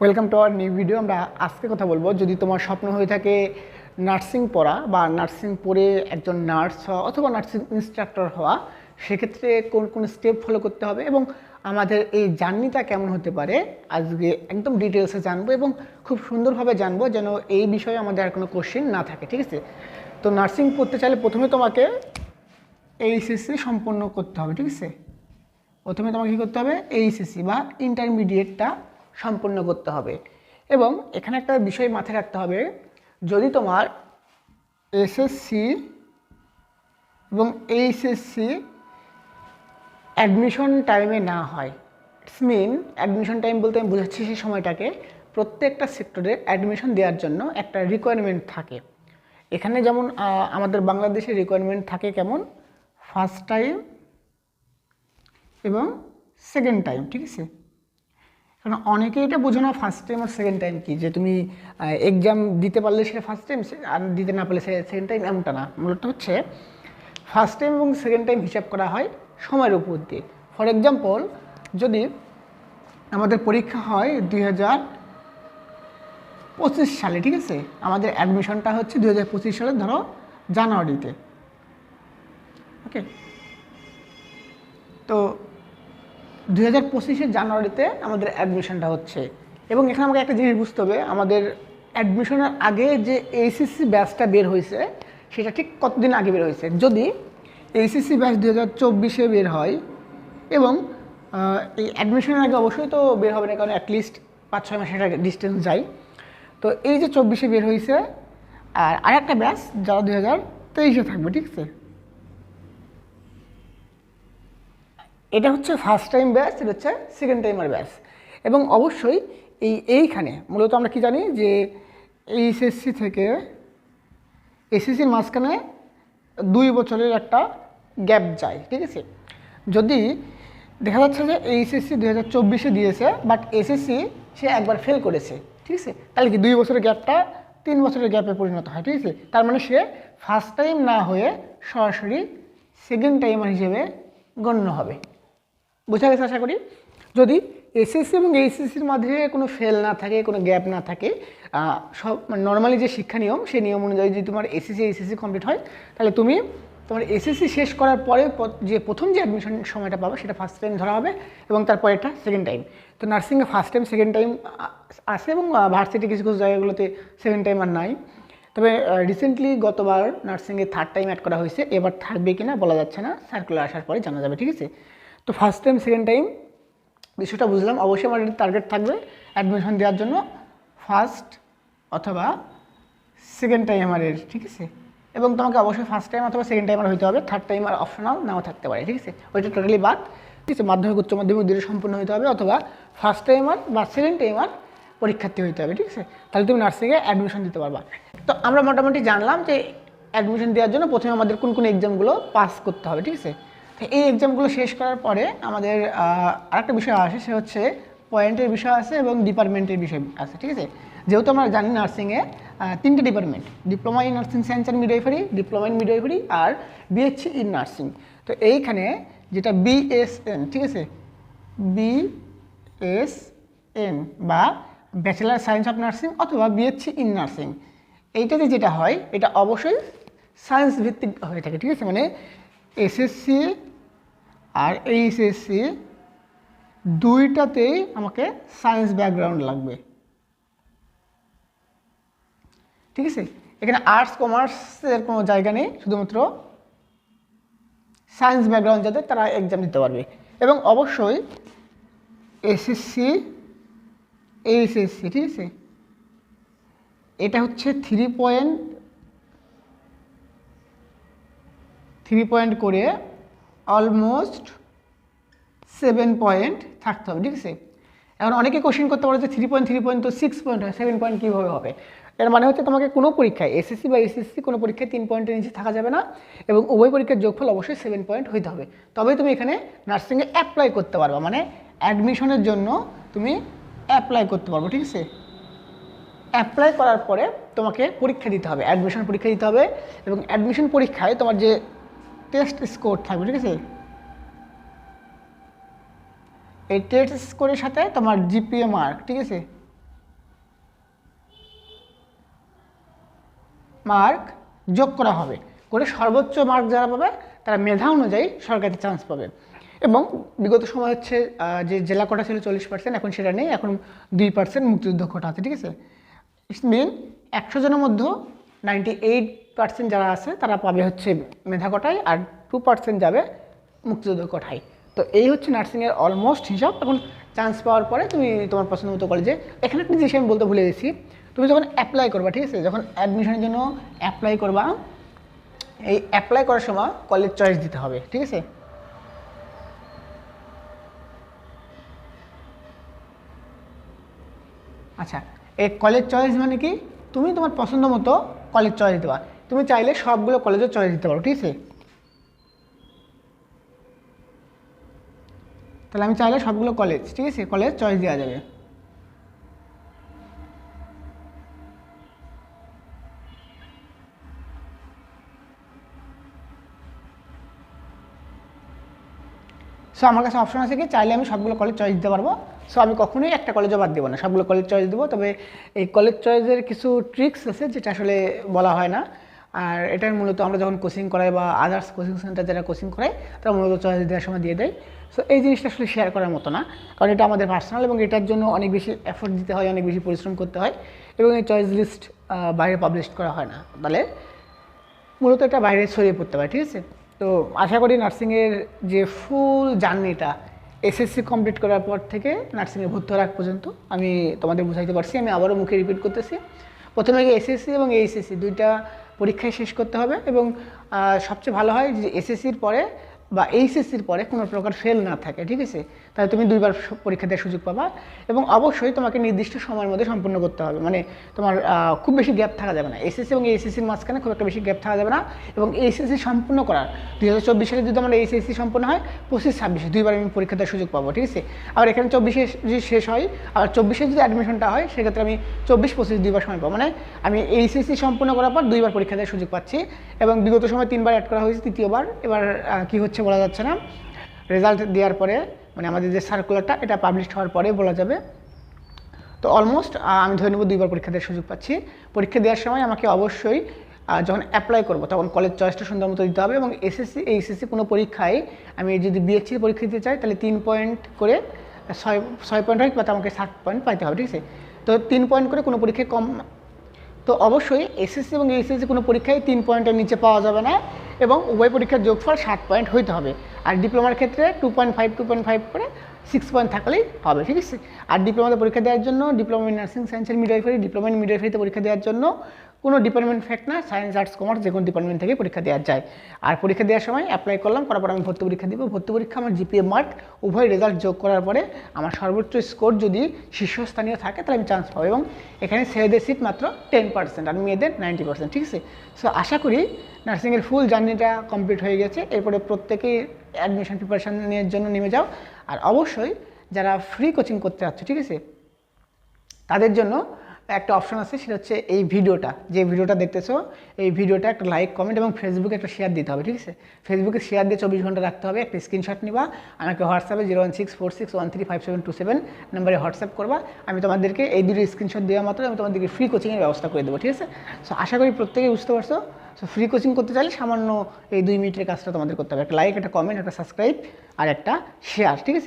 Welcome to our new video আমরা আজকে কথা বলব যদি তোমার স্বপ্ন হয়ে থাকে নার্সিং পড়া বা নার্সিং পড়ে একজন নার্স হওয়া অথবা নার্সিং ইনস্ট্রাক্টর হওয়া, সেক্ষেত্রে কোন কোন স্টেপ ফলো করতে হবে এবং আমাদের এই জার্নিটা কেমন হতে পারে আজকে একদম ডিটেলসে জানব এবং খুব সুন্দরভাবে জানব যেন এই বিষয়ে আমাদের আর কোনো কোশ্চেন না থাকে, ঠিক আছে? তো নার্সিং পড়তে চাইলে প্রথমে তোমাকে এইচএসসি সম্পন্ন করতে হবে, ঠিক আছে? প্রথমে তোমাকে কী করতে হবে? এইচএসসি বা ইন্টারমিডিয়েটটা সম্পূর্ণ করতে হবে। এবং এখানে একটা বিষয় মাথায় রাখতে হবে, যদি তোমার এসএসসি এবং এইচএসসি অ্যাডমিশন টাইমে না হয় ইটস মিন অ্যাডমিশন টাইম বলতে আমি বোঝাচ্ছি সেই সময়টাকে, প্রত্যেকটা সেক্টরে অ্যাডমিশন দেওয়ার জন্য একটা রিকোয়ারমেন্ট থাকে। এখানে যেমন আমাদের বাংলাদেশে রিকোয়ারমেন্ট থাকে কেমন? ফার্স্ট টাইম এবং সেকেন্ড টাইম ঠিক আছে? কারণ অনেকে এটা বোঝো না ফার্স্ট টাইম আর সেকেন্ড টাইম কি? যে তুমি এক্সাম দিতে পারলে সেটা ফার্স্ট টাইম আর দিতে না পারলে সেকেন্ড টাইম এমনটা না। মূলত হচ্ছে ফার্স্ট টাইম এবং সেকেন্ড টাইম হিসাব করা হয় সময়ের উপর দিয়ে। ফর এক্সাম্পল যদি আমাদের পরীক্ষা হয় দুই পঁচিশ সালে, ঠিক আছে? আমাদের অ্যাডমিশনটা হচ্ছে দুই হাজার পঁচিশ সালে, ধরো, জানুয়ারিতে। ওকে তো দুই হাজার পঁচিশের জানুয়ারিতে আমাদের অ্যাডমিশনটা হচ্ছে। এবং এখানে আমাকে একটা জিনিস বুঝতে হবে, আমাদের অ্যাডমিশনের আগে যে এইচএসসি ব্যাচটা বের হয়েছে, সেটা ঠিক কতদিন আগে বের হয়েছে? যদি এইচএসসি ব্যাচ দু হাজার চব্বিশে বের হয়, এবং এই অ্যাডমিশনের আগে অবশ্যই তো বের হবে না, কারণ অ্যাটলিস্ট পাঁচ ছয় মাসের আগে ডিস্টেন্স যায়। তো এই যে চব্বিশে বের হয়েছে, আর আরেকটা ব্যাচ যারা দু হাজার তেইশে থাকবে, ঠিক আছে? এটা হচ্ছে ফার্স্ট টাইম ব্যাচ এটা হচ্ছে সেকেন্ড টাইমার ব্যাচ এবং অবশ্যই এই এইখানে, মূলত আমরা কি জানি যে এইচএসসি থেকে এসএসসির মাঝখানে দুই বছরের একটা গ্যাপ যায়, ঠিক আছে? যদি দেখা যাচ্ছে যে এইচএসসি দু হাজার চব্বিশে দিয়েছে বাট এসএসসি সে একবার ফেল করেছে, ঠিক আছে? তাহলে কি দুই বছরের গ্যাপটা তিন বছরের গ্যাপে পরিণত হয়, ঠিক আছে? তার মানে সে ফার্স্ট টাইম না হয়ে সরাসরি সেকেন্ড টাইমার হিসেবে গণ্য হবে। বোঝা গেছে আশা করি? যদি এসএসসি এবং এইচএসসির মাঝে কোনো ফেল না থাকে, কোনো গ্যাপ না থাকে সব নর্মালি যে শিক্ষা নিয়ম, সেই নিয়ম অনুযায়ী যদি তোমার এসএসসি এইচএসসি কমপ্লিট হয়, তাহলে তুমি তোমার এসএসসি শেষ করার পরে যে প্রথম যে অ্যাডমিশন সময়টা পাবে, সেটা ফার্স্ট টাইম ধরা হবে এবং তারপরে এটা সেকেন্ড টাইম তো নার্সিংয়ে ফার্স্ট টাইম সেকেন্ড টাইম আসে এবং ভার্সিটি কিছু কিছু জায়গাগুলোতে সেকেন্ড টাইম আর নাই। তবে রিসেন্টলি গতবার নার্সিংয়ে থার্ড টাইম অ্যাড করা হয়েছে, এবার থাকবে কি না বলা যাচ্ছে না সার্কুলার আসার পরে জানা যাবে, ঠিক আছে? তো ফার্স্ট টাইম সেকেন্ড টাইম বিষয়টা বুঝলাম। অবশ্যই আমার টার্গেট থাকবে অ্যাডমিশন দেওয়ার জন্য। ফার্স্ট অথবা সেকেন্ড টাইম টাইমারের ঠিক আছে? এবং তোমাকে অবশ্যই ফার্স্ট টাইম অথবা সেকেন্ড টাইমার হইতে হবে। থার্ড টাইমার অপশনাল নাও থাকতে পারে, ঠিক আছে? ওইটা টোটালি বাদ। ঠিক আছে, মাধ্যমিক, উচ্চ মাধ্যমিক দুটো সম্পূর্ণ হতে হবে অথবা ফার্স্ট টাইমার বা সেকেন্ড টাইমার পরীক্ষার্থী হইতে হবে, ঠিক আছে? তাহলে তুমি নার্সিংয়ে অ্যাডমিশন দিতে পারবা। তো আমরা মোটামুটি জানলাম যে অ্যাডমিশন দেওয়ার জন্য প্রথমে আমাদের কোন কোন এক্সামগুলো পাস করতে হবে, ঠিক আছে? এই এক্সামগুলো শেষ করার পরে আমাদের আরেকটা বিষয় আসে, সে হচ্ছে পয়েন্টের বিষয় আছে এবং ডিপার্টমেন্টের বিষয় আছে, ঠিক আছে? যেহেতু আমরা জানি নার্সিংয়ে তিনটে department diploma in nursing science and midwifery diploma in midwifery R BSc in nursing তো এইখানে যেটা বিএসএন ঠিক আছে? বিএসএন বা ব্যাচেলার সায়েন্স অফ নার্সিং অথবা বিএসসি ইন নার্সিং এইটাতে যেটা হয়, এটা অবশ্যই সায়েন্স ভিত্তিক হয়ে থাকে, ঠিক আছে? মানে এসএসসি আর এইচএসসি দুইটাতেই আমাকে সায়েন্স ব্যাকগ্রাউন্ড লাগবে। ঠিক আছে? এখানে আর্টস কমার্সের কোনো জায়গা নেই, শুধুমাত্র সায়েন্স ব্যাকগ্রাউন্ড যাদের তারা এক্সাম দিতে পারবে। এবং অবশ্যই এসএসসি এইচএসসি ঠিক আছে? এটা হচ্ছে থ্রি পয়েন্ট থ্রি পয়েন্ট করে অলমোস্ট সেভেন পয়েন্ট থাকতে হবে, ঠিক আছে? এখন অনেকে কোশ্চেন করতে পারে যে থ্রি পয়েন্ট থ্রি পয়েন্ট তো সিক্স পয়েন্ট হয় সেভেন পয়েন্ট কীভাবে হবে? এর মানে হচ্ছে তোমাকে কোনো পরীক্ষায় এসএসসি বা এসএসসি কোনো পরীক্ষায় তিন পয়েন্টের নিচে থাকা যাবে না এবং উভয় পরীক্ষার যোগফল অবশ্যই সেভেন পয়েন্ট হইতে হবে। তবেই তুমি এখানে নার্সিংয়ে অ্যাপ্লাই করতে পারবা মানে অ্যাডমিশনের জন্য তুমি অ্যাপ্লাই করতে পারব, ঠিক আছে? অ্যাপ্লাই করার পরে তোমাকে পরীক্ষা দিতে হবে অ্যাডমিশন পরীক্ষা দিতে হবে এবং অ্যাডমিশন পরীক্ষায় তোমার যে টেস্ট স্কোর থাকবে, ঠিক আছে? এই টেস্ট স্কোরের সাথে তোমার জিপিএ মার্ক ঠিক আছে? মার্ক যোগ করা হবে। করে সর্বোচ্চ মার্ক যারা পাবে, তারা মেধা অনুযায়ী সরকারি চান্স পাবে। এবং বিগত সময় হচ্ছে যে জেলা কোটা ছিল চল্লিশ পার্সেন্ট এখন সেটা নেই, এখন দুই পার্সেন্ট মুক্তিযুদ্ধ কোটা আছে, ঠিক আছে? ইটস মিন একশো জনের মধ্যে নাইনটি এইট পার্সেন্ট যারা আছে, তারা পাবে হচ্ছে মেধা কোটায় আর টু পার্সেন্ট যাবে মুক্তিযুদ্ধ কোঠায়। তো এই হচ্ছে নার্সিংয়ের অলমোস্ট হিসাব এখন চান্স পাওয়ার পরে তুমি তোমার পছন্দ মতো কলেজে এখানে একটা জিনিস আমি বলতে ভুলে গেছি, তুমি যখন অ্যাপ্লাই করবা, ঠিক আছে? যখন অ্যাডমিশনের জন্য অ্যাপ্লাই করবা, এই অ্যাপ্লাই করার সময় কলেজ চয়েস দিতে হবে, ঠিক আছে? আচ্ছা এই কলেজ চয়েস মানে কি? তুমি তোমার পছন্দ মতো কলেজ চয়েস দেওয়া তুমি চাইলে সবগুলো কলেজও চয়েস দিতে পারো, ঠিক আছে? তাহলে আমি চাইলে সবগুলো কলেজ ঠিক আছে? কলেজ চয়েস দেওয়া যাবে। সো আমার কাছে অপশন আছে কি? চাইলে আমি সবগুলো কলেজ চয়েস দিতে পারব। সো আমি কখনোই একটা কলেজও বাদ দেবো না। সবগুলো কলেজ চয়েস দেবো। তবে এই কলেজ চয়েসের কিছু ট্রিক্স আছে, যেটা আসলে বলা হয় না। আর এটার মূলত আমরা যখন কোচিং করাই বা আদার্স কোচিং সেন্টার যারা কোচিং করাই তারা মূলত চয়েস দেওয়ার সময় দিয়ে দেয়। সো এই জিনিসটা আসলে শেয়ার করার মতো না। কারণ এটা আমাদের পার্সোনাল এবং এটার জন্য অনেক বেশি এফোর্ট দিতে হয়, অনেক বেশি পরিশ্রম করতে হয় এবং এই চয়েস লিস্ট বাইরে পাবলিশ করা হয় না। তাহলে মূলত এটা বাইরে ছড়িয়ে পড়তে পারে, ঠিক আছে? তো আশা করি নার্সিংয়ের যে ফুল জার্নিটা এসএসসি কমপ্লিট করার পর থেকে নার্সিংয়ে ভর্তি হওয়ার পর্যন্ত আমি তোমাদের বুঝাইতে পারছি, আমি আবারও মুখে রিপিট করতেছি। প্রথমে এসএসসি এবং এইচএসসি দুইটা পরীক্ষায় শেষ করতে হবে এবং সবচেয়ে ভালো হয় যে এসএসসির পরে বা এইচএসসির পরে কোনো প্রকার ফেল না থাকে, ঠিক আছে? তাহলে তুমি দুইবার পরীক্ষা দেওয়ার সুযোগ পাবা এবং অবশ্যই তোমাকে নির্দিষ্ট সময়ের মধ্যে সম্পূর্ণ করতে হবে। মানে তোমার খুব বেশি গ্যাপ থাকা যাবে না। এসএসসি এবং এইচএসসির মাঝখানে খুব একটা বেশি গ্যাপ থাকা যাবে না এবং এইচএসসি সম্পূর্ণ করার, দুই হাজার চব্বিশ সালে যদি আমার এইচএসসি সম্পূর্ণ হয়, পঁচিশ, ছাব্বিশে দুইবার আমি পরীক্ষা দেওয়ার সুযোগ পাবো, ঠিক আছে? আবার এখানে চব্বিশে যদি শেষ হয়, আবার চব্বিশে যদি অ্যাডমিশনটা হয়, সেক্ষেত্রে আমি চব্বিশ, পঁচিশ, দুইবার সময় পাবো। মানে আমি এইচএসসি সম্পূর্ণ করার পর দুইবার পরীক্ষা দেওয়ার সুযোগ পাচ্ছি এবং বিগত সময় তিনবার অ্যাড করা হয়েছে, তৃতীয়বার। এবার কি হচ্ছে বলা যাচ্ছে না। রেজাল্ট দেওয়ার পরে মানে আমাদের যে সার্কুলারটা এটা পাবলিশ হওয়ার পরে বলা যাবে। তো অলমোস্ট আমি ধরে নেব দুইবার পরীক্ষা দেওয়ার সুযোগ পাচ্ছি। পরীক্ষা দেওয়ার সময় আমাকে অবশ্যই যখন অ্যাপ্লাই করব, তখন কলেজ চয়েসটা সুন্দর মতো দিতে হবে এবং এসএসসি এইচএসসি কোনো পরীক্ষায় আমি যদি বিএসসি পরীক্ষা দিতে চাই, তাহলে তিন পয়েন্ট করে ছয় ছয় পয়েন্ট হয় বা আমাকে ষাট পয়েন্ট পাইতে হবে, ঠিক আছে? তো তিন পয়েন্ট করে কোনো পরীক্ষায় কম তো অবশ্যই এসএসসি এবং এইচএসসি কোনো পরীক্ষায় তিন পয়েন্টের নিচে পাওয়া যাবে না এবং উভয় পরীক্ষার যোগফল সাত পয়েন্ট হইতে হবে। আর ডিপ্লোমার ক্ষেত্রে two point five two point five করে সিক্স পয়েন্ট থাকলেই হবে, ঠিক আছে? আর ডিপ্লোমাতে পরীক্ষা দেওয়ার জন্য, ডিপ্লোমা ইন নার্সিং সায়েন্সের মিডওয়াইফারি ডিপ্লোমা ইন মিডওয়াইফারিতে পরীক্ষা দেওয়ার জন্য কোনো ডিপার্টমেন্ট ফ্যাক্ট না সায়েন্স আর্টস কমার্স যে কোনো ডিপার্টমেন্ট থেকে পরীক্ষা দেওয়া যায়। আর পরীক্ষা দেওয়ার সময় অ্যাপ্লাই করলাম, করার পর আমি ভর্তি পরীক্ষা দিব। ভর্তি পরীক্ষা আমার জিপিএ মার্ক উভয় রেজাল্ট যোগ করার পরে আমার সর্বোচ্চ স্কোর যদি শীর্ষস্থানীয় থাকে, তাহলে আমি চান্স পাবো। এবং এখানে ছেলেদের সিট মাত্র টেন পার্সেন্ট আর মেয়েদের নাইনটি পার্সেন্ট ঠিক আছে? সো আশা করি নার্সিংয়ের ফুল জার্নিটা কমপ্লিট হয়ে গেছে। এরপরে প্রত্যেকেই অ্যাডমিশন প্রিপারেশনের জন্য নেমে যাও। আর অবশ্যই যারা ফ্রি কোচিং করতে যাচ্ছে, ঠিক আছে? তাদের জন্য একটা অপশন আছে, সেটা হচ্ছে এই ভিডিওটা। যে ভিডিওটা দেখতেছো, এই ভিডিওটা একটা লাইক কমেন্ট এবং ফেসবুকে একটা শেয়ার দিতে হবে, ঠিক আছে? ফেসবুকে শেয়ার দিয়ে চব্বিশ ঘণ্টা রাখতে হবে, একটা স্ক্রিনশট নিবা, আমাকে হোয়াটসঅ্যাপে zero one six four six one three five seven two seven নাম্বারে হোয়াটসঅ্যাপ করবা, আমি তোমাদেরকে এই দুটো স্ক্রিনশট দেওয়া মাত্র, আমি তোমাদেরকে ফ্রি কোচিংয়ের ব্যবস্থা করে দেবো, ঠিক আছে? সো আশা করি প্রত্যেকেই বুঝতে পারছ। সো ফ্রি কোচিং করতে চাইলে সামান্য এই দুই মিনিটের কাজটা তোমাদের করতে হবে, একটা লাইক একটা কমেন্ট একটা সাবস্ক্রাইব আর একটা শেয়ার ঠিক আছে?